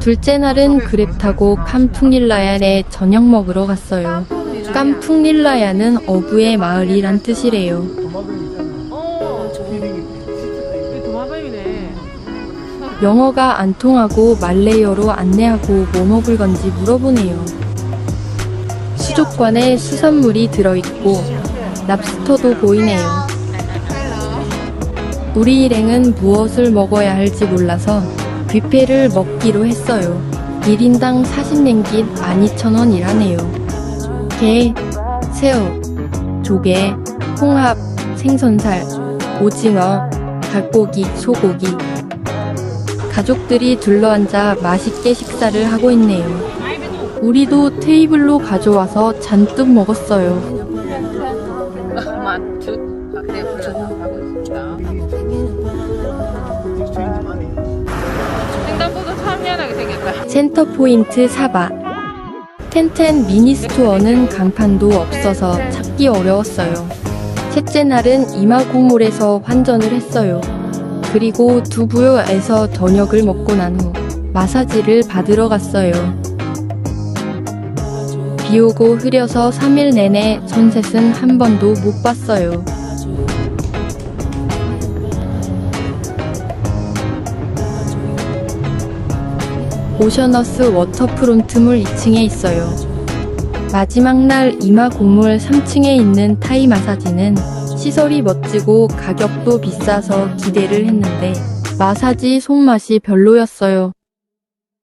둘째 날은 그랩 타고 캄풍릴라얀에 저녁 먹으러 갔어요. 캄풍릴라얀은 어부의 마을이란 뜻이래요. 영어가 안 통하고 말레이어로 안내하고 뭐 먹을 건지 물어보네요. 수족관에 수산물이 들어있고 랍스터도 보이네요. 우리 일행은 무엇을 먹어야 할지 몰라서 뷔페를 먹기로 했어요. 1인당 40랭깃 12,000원이라네요. 게, 새우, 조개, 홍합, 생선살, 오징어, 닭고기, 소고기, 가족들이 둘러앉아 맛있게 식사를 하고 있네요. 우리도 테이블로 가져와서 잔뜩 먹었어요. 센터 포인트 사바. 텐텐 미니 스토어는 간판도 없어서 찾기 어려웠어요. 셋째 날은 이마고몰에서 환전을 했어요. 그리고 두부요에서 저녁을 먹고 난 후 마사지를 받으러 갔어요. 비 오고 흐려서 3일 내내 선셋은 한 번도 못 봤어요. 오셔너스 워터프론트물 2층에 있어요. 마지막 날 이마 고물 3층에 있는 타이 마사지는 시설이 멋지고 가격도 비싸서 기대를 했는데 마사지 손맛이 별로였어요.